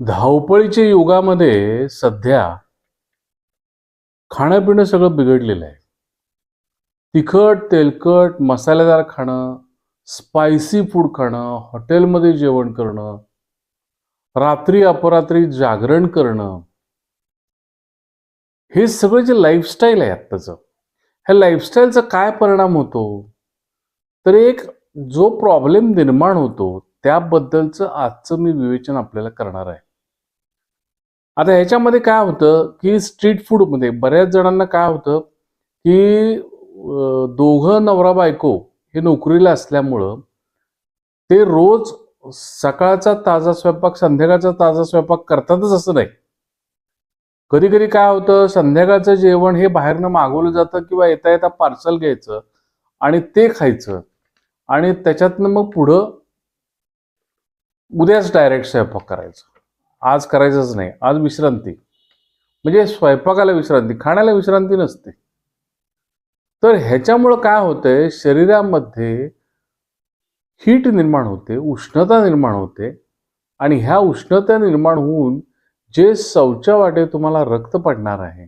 धावपळीच्या युगामध्ये सध्या खाणं पिणं सगळं बिघडलेलं आहे. तिखट तेलकट मसालेदार खाणं स्पायसी फूड खाणं हॉटेलमध्ये जेवण करणं रात्री अपरात्री जागरण करणं हे सगळं जे लाईफस्टाईल आहे आत्ताचं ह्या लाईफस्टाईलचा काय परिणाम होतो? तर एक जो प्रॉब्लेम निर्माण होतो त्याबद्दलचं आजचं मी विवेचन आपल्याला करणार आहे. आता ह्याच्यामध्ये काय होतं की स्ट्रीट फूडमध्ये बऱ्याच जणांना काय होतं की दोघं नवरा बायको हे नोकरीला असल्यामुळं ते रोज सकाळचा ताजा स्वयंपाक संध्याकाळचा ताजा स्वयंपाक करतातच असं नाही. कधी कधी काय होतं संध्याकाळचं जेवण हे बाहेरनं मागवलं जातं किंवा येता येता पार्सल घ्यायचं आणि ते खायचं आणि त्याच्यातनं मग पुढं उद्याच डायरेक्ट स्वयंपाक करायचं. आज करायचंच नाही आज विश्रांती. म्हणजे स्वयंपाकाला विश्रांती खाण्याला विश्रांती नसते. तर ह्याच्यामुळं काय होतंय शरीरामध्ये हीट निर्माण होते उष्णता निर्माण होते आणि ह्या उष्णता निर्माण होऊन जे शौच्या वाटे तुम्हाला रक्त पडणार आहे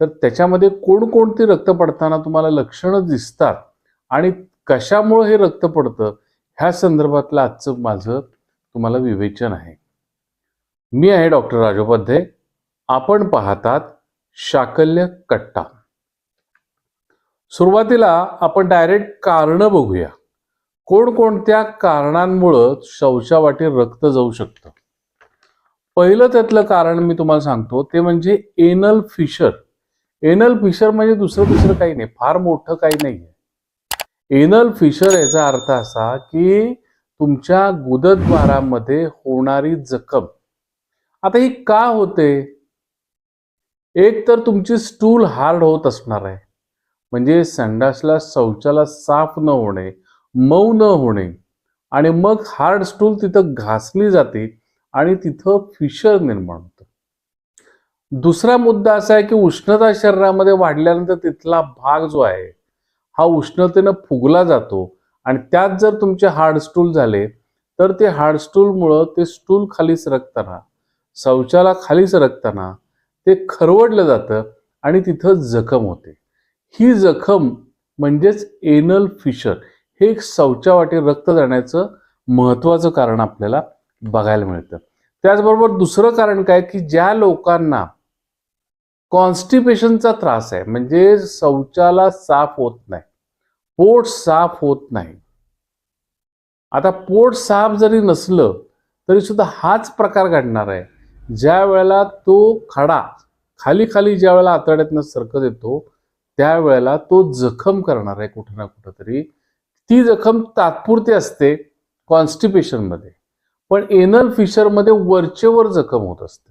तर त्याच्यामध्ये कोणकोणती रक्त पडताना तुम्हाला लक्षणं दिसतात आणि कशामुळं हे रक्त पडतं ह्या संदर्भातलं आजचं माझं तुम्हाला विवेचन आहे. मी आहे डॉक्टर राजोपाध्ये आपण पाहतात शाकल्य कट्टा. सुरुवातीला आपण डायरेक्ट कारणं बघूया. कोणकोणत्या कारणांमुळं शौचावाटी रक्त जाऊ शकतं? पहिलं त्यातलं कारण मी तुम्हाला सांगतो ते म्हणजे एनल फिशर. एनल फिशर म्हणजे दुसरं दुसरं काही नाही फार मोठं काही नाही एनल फिशर याचा अर्थ असा की तुमच्या गुदद्वारामध्ये होणारी जखम आता ही का होते? एक तर तुमची स्टूल हार्ड होत असणार आहे. म्हणजे संडासला शौचाला साफ न होणे मऊ न होणे आणि मग हार्ड स्टूल तिथं घासली जाते आणि तिथं फिशर निर्माण होतं. दुसरा मुद्दा असा आहे की उष्णता शरीरामध्ये वाढल्यानंतर तिथला भाग जो आहे हा उष्णतेनं फुगला जातो आणि त्यात जर तुमचे हार्ड स्टूल झाले तर ते हार्ड स्टूलमुळं ते स्टूल खाली सरकताना शौचाला खाली सरकताना ते खरवडलं जातं आणि तिथं जखम होते. ही जखम म्हणजेच एनल फिशर हे एक शौचावाटे रक्त जाण्याचं महत्त्वाचं कारण आपल्याला बघायला मिळतं. त्याचबरोबर दुसरं कारण काय की ज्या लोकांना कॉन्स्टिपेशनचा त्रास आहे म्हणजे शौचाला साफ होत नाही पोट साफ होत नाही. आता पोट साफ जरी नसलं तरी सुद्धा हाच प्रकार घडणार आहे. ज्या वेळेला तो खडा खाली खाली ज्या वेळेला आतड्यातनं सरकत येतो त्यावेळेला तो जखम करणार आहे कुठं ना कुठं तरी ती जखम तात्पुरती असते कॉन्स्टिपेशनमध्ये पण एनल फिशरमध्ये वरचेवर जखम होत असते.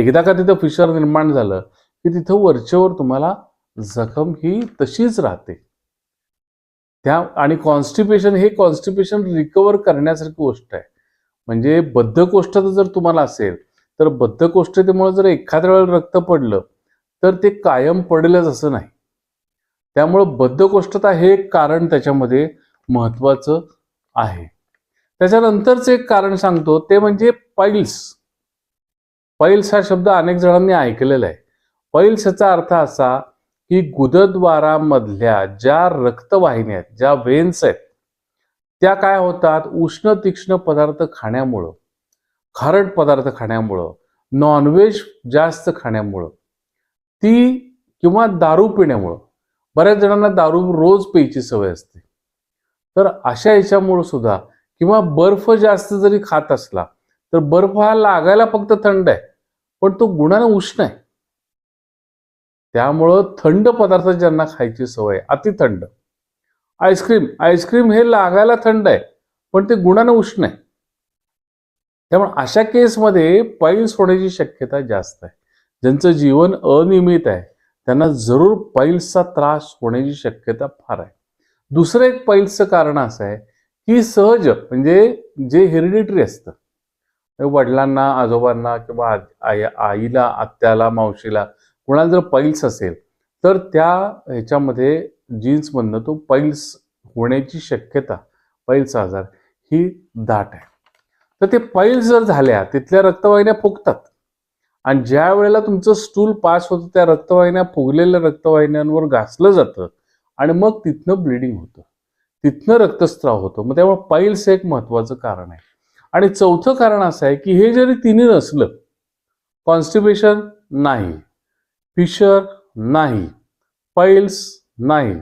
एकदा का तिथं फिशर निर्माण झालं की तिथं वरचेवर तुम्हाला जखम ही तशीच राहते. त्या आणि कॉन्स्टिपेशन हे कॉन्स्टिपेशन रिकवर करण्यासारखी गोष्ट आहे. म्हणजे बद्धकोष्ठता जर तुम्हाला असेल तर बद्धकोष्ठतेमुळे जर एखाद्या वेळेला रक्त पडलं तर ते कायम पडेलच असं नाही. त्यामुळं बद्धकोष्ठता हे एक कारण त्याच्यामध्ये महत्वाचं आहे. त्याच्यानंतरचं एक कारण सांगतो ते म्हणजे पाईल्स पाईल्स हा शब्द अनेक जणांनी ऐकलेला आहे. पैल्स याचा अर्थ असा की गुदद्वारामधल्या ज्या रक्तवाहिन्या आहेत ज्या वेन्स आहेत त्या काय होतात? उष्ण तीक्ष्ण पदार्थ खाण्यामुळं. खारट पदार्थ खाण्यामुळं. नॉनव्हेज जास्त खाण्यामुळं. ती किंवा दारू पिण्यामुळं. बऱ्याच जणांना दारू रोज प्यायची सवय असते. तर अशा याच्यामुळं सुद्धा किंवा बर्फ जास्त जरी खात असला तर बर्फ हा लागायला फक्त थंड आहे. पण तो गुणानं उष्ण आहे. त्यामुळं थंड पदार्थ ज्यांना खायची सवय अति थंड आईस्क्रीम आईस्क्रीम हे लागायला थंड आहे पण ते गुणानं उष्ण आहे. त्यामुळे अशा केसमध्ये पाईल्स होण्याची शक्यता जास्त आहे. ज्यांचं जीवन अनियमित आहे त्यांना जरूर पाईल्सचा त्रास होण्याची शक्यता फार आहे. दुसरं एक पाईल्सचं कारण असं आहे की सहज म्हणजे जे हेरिडिटरी असतं. वडिलांना आजोबांना किंवा आई आईला आत्याला मावशीला कुणाला जर पाईल्स असेल तर त्या ह्याच्यामध्ये जीन्समधनं तो पैल्स होण्याची शक्यता पैलचा आजार ही दाट आहे. तर ते पाईल्स जर झाल्या तिथल्या रक्तवाहिन्या फुगतात. आणि ज्या वेळेला तुमचं स्टूल पास होतं त्या रक्तवाहिन्या फुगलेल्या रक्तवाहिन्यांवर घासलं जातं आणि मग तिथनं ब्लिडिंग होतं. तिथनं रक्तस्त्राव होतो. मग त्यामुळे पाईल्स एक महत्वाचं कारण आहे. आणि चौथं कारण असं आहे की हे जरी तिन्ही नसलं कॉन्स्टिपेशन नाही फिशर नाही पाईल्स नाही.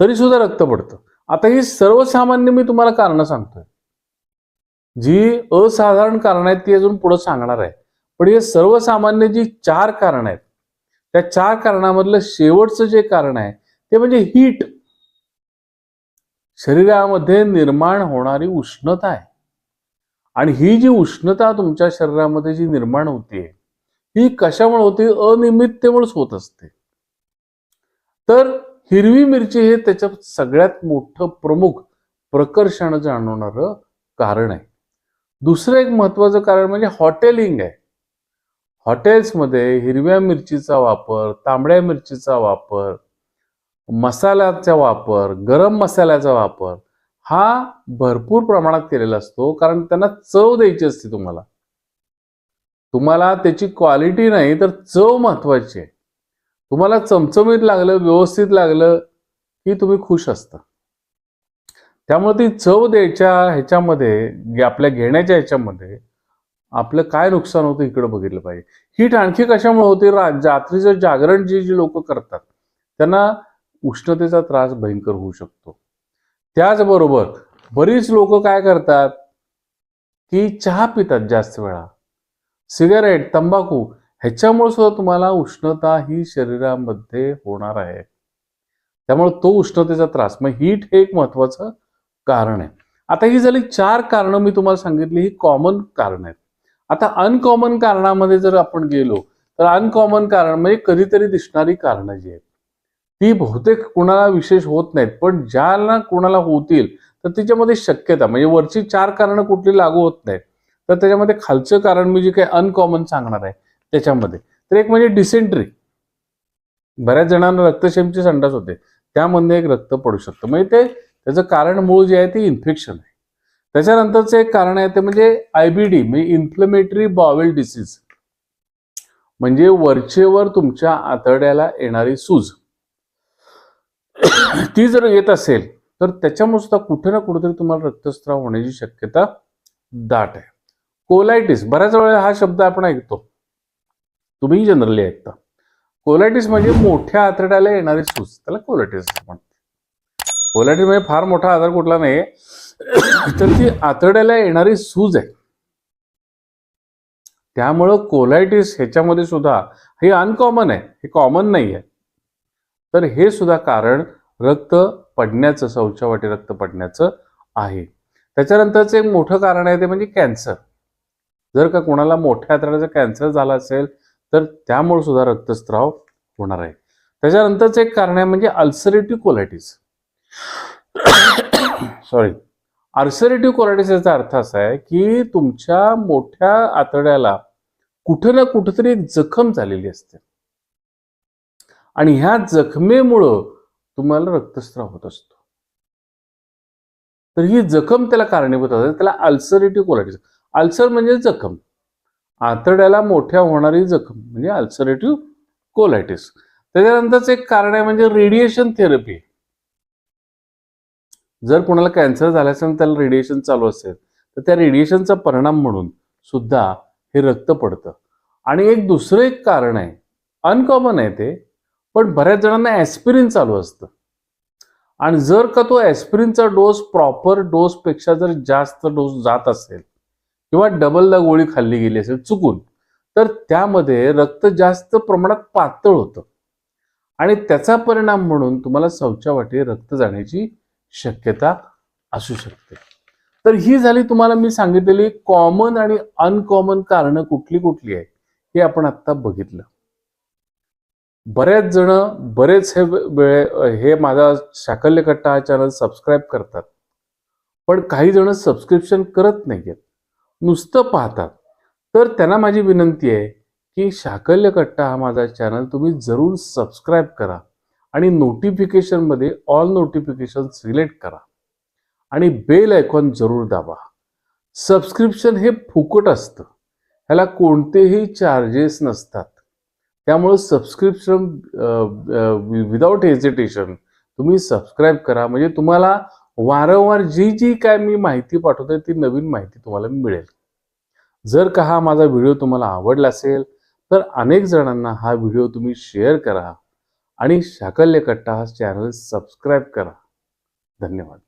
तरी सुद्धा रक्त पडतं. आता ही सर्वसामान्य मी तुम्हाला कारणं सांगतोय. जी असाधारण कारण आहेत ती अजून पुढे सांगणार आहे. पण हे सर्वसामान्य जी चार कारण आहेत त्या चार कारणामधलं शेवटचं जे कारण आहे ते म्हणजे हीट. शरीरामध्ये निर्माण होणारी उष्णता आहे. आणि ही जी उष्णता तुमच्या शरीरामध्ये जी निर्माण होते ही कशामुळे होते? अनियमिततेमुळेच होत असते. तर हिरवी मिरची हे त्याच्यात सगळ्यात मोठं प्रमुख प्रकर्षण जाणवणारं कारण आहे. दुसरं एक महत्वाचं कारण म्हणजे हॉटेलिंग आहे. हॉटेल्समध्ये हिरव्या मिरचीचा वापर तांबड्या मिरचीचा वापर मसाल्याचा वापर गरम मसाल्याचा वापर हा भरपूर प्रमाणात केलेला असतो कारण त्यांना चव द्यायची असते तुम्हाला. तुम्हाला त्याची क्वालिटी नाही तर चव महत्वाची आहे. तुम्हाला चमचमीत लागलं व्यवस्थित लागलं की तुम्ही खुश असता. त्यामुळे ती चव द्यायच्या ह्याच्यामध्ये आपल्या घेण्याच्या ह्याच्यामध्ये आपलं काय नुकसान होतं इकडं बघितलं पाहिजे. हीट आणखी कशामुळे होते? रा- रात्रीचं जागरण जे जे लोक करतात त्यांना उष्णतेचा त्रास भयंकर होऊ शकतो. त्याचबरोबर बरीच लोक काय करतात की चहा पितात जास्त वेळा. सिगारेट तंबाखू ह्याच्यामुळे सुद्धा तुम्हाला उष्णता ही शरीरामध्ये होणार आहे. त्यामुळे तो उष्णतेचा त्रास. मग हीट हे एक महत्वाचं कारण आहे. आता ही झाली चार कारणं मी तुम्हाला सांगितली ही कॉमन कारण आहेत. आता अनकॉमन कारणामध्ये जर आपण गेलो तर अनकॉमन कारण म्हणजे कधीतरी दिसणारी कारणं जी आहेत ती बहुतेक कुणाला विशेष होत नाहीत. पण ज्याला कुणाला होतील तर त्याच्यामध्ये शक्यता म्हणजे वरची चार कारणं कुठली लागू होत नाहीत. तर त्याच्यामध्ये खालचं कारण मी जे काही अनकॉमन सांगणार आहे त्याच्यामध्ये. तर एक म्हणजे डिसेंट्री बऱ्याच जणांना रक्तशेमचे संडास होते. त्यामध्ये एक रक्त पडू शकतं. म्हणजे ते त्याचं कारण मूळ जे आहे ते इन्फेक्शन आहे. त्याच्यानंतरचं एक कारण आहे ते म्हणजे आयबीडी म्हणजे इन्फ्लमेटरी बॉवेल डिसीज म्हणजे वरचेवर तुमच्या आतड्याला येणारी सूज. ती जर येत असेल तर त्याच्यामुळे सुद्धा कुठे ना कुठेतरी तुम्हाला रक्तस्राव होण्याची शक्यता दाट आहे. कोलायटिस बऱ्याच वेळा हा शब्द आपण ऐकतो. तुम्ही जनरली ऐकता. कोलायटिस म्हणजे मोठ्या आतड्याला येणारी सूज. त्याला कोलायटिस म्हणतात. कोलायटिस म्हणजे फार मोठा आजार कुठला नाही तर ती आतड्याला येणारी सूज आहे. त्यामुळं कोलायटिस ह्याच्यामध्ये सुद्धा हे अनकॉमन आहे. हे कॉमन नाही आहे तर हे सुद्धा कारण रक्त पडण्याचं शौचावाटी रक्त पडण्याचं आहे. त्याच्यानंतरच एक मोठं कारण आहे ते म्हणजे कॅन्सर. जर का कोणाला मोठ्या आतड्याचा कॅन्सर झाला असेल तर त्यामुळे सुद्धा रक्तस्राव होणार आहे. त्याच्यानंतरचं एक कारण आहे म्हणजे ulcerative colitis sorry ulcerative colitis याचा अर्थ असा आहे की तुमच्या मोठ्या आतड्याला कुठं ना कुठेतरी एक जखम झालेली असते. आणि ह्या जखमेमुळं तुम्हाला रक्तस्राव होत असतो. तर ही जखम त्याला कारणीभूत असते त्याला अल्सरेटिव्ह कोलायटिस अल्सर म्हणजे जखम. आतड्याला मोठ्या होणारी जखम म्हणजे अल्सरेटिव्ह कोलायटिस त्याच्यानंतरच एक कारण आहे म्हणजे रेडिएशन थेरपी जर कोणाला कॅन्सर झाला असेल त्याला रेडिएशन चालू असेल तर त्या रेडिएशनचा परिणाम म्हणून सुद्धा हे रक्त पडतं. आणि एक दुसरं एक कारण आहे अनकॉमन आहे ते पण बऱ्याच जणांना ॲस्पिरिन चालू असतं. आणि जर का तो ॲस्पिरिनचा डोस प्रॉपर डोसपेक्षा जर जास्त डोस जात असेल किंवा डबलदा गोळी खाल्ली गेली असेल चुकून तर त्यामध्ये रक्त जास्त प्रमाणात पातळ होतं. आणि त्याचा परिणाम म्हणून तुम्हाला शौचावाटी रक्त जाण्याची शक्यता असू शकते. तर ही झाली तुम्हाला मी सांगितलेली कॉमन आणि अनकॉमन कारणं कुठली कुठली आहे हे आपण आत्ता बघितलं. बऱ्याच जण बरेच हे वेळे हे माझा शाकल्यकट्टा हा चॅनल सबस्क्राईब करतात. पण काही जण सबस्क्रिप्शन करत नाहीयेत. नुसतं पाहतात. तर त्यांना माझी विनंती आहे की शाकल्यकट्टा हा माझा चॅनल तुम्ही जरूर सबस्क्राईब करा आणि नोटिफिकेशनमध्ये ऑल नोटिफिकेशन सिलेक्ट करा. आणि बेल आयकॉन जरूर दाबा. सबस्क्रिप्शन हे फुकट असतं. ह्याला कोणतेही चार्जेस नसतात. त्यामुळं सबस्क्रिप्शन विदाउट हेजिटेशन तुम्ही सबस्क्राईब करा. म्हणजे तुम्हाला वारंवार जी जी काय मी माहिती पाठवतोय ती नवीन माहिती तुम्हाला मिळेल. जर का हा माझा व्हिडिओ तुम्हाला आवडला असेल तर अनेक जणांना हा व्हिडिओ तुम्ही शेअर करा आणि शाकल्य कट्टा हा चॅनल सबस्क्राईब करा. धन्यवाद.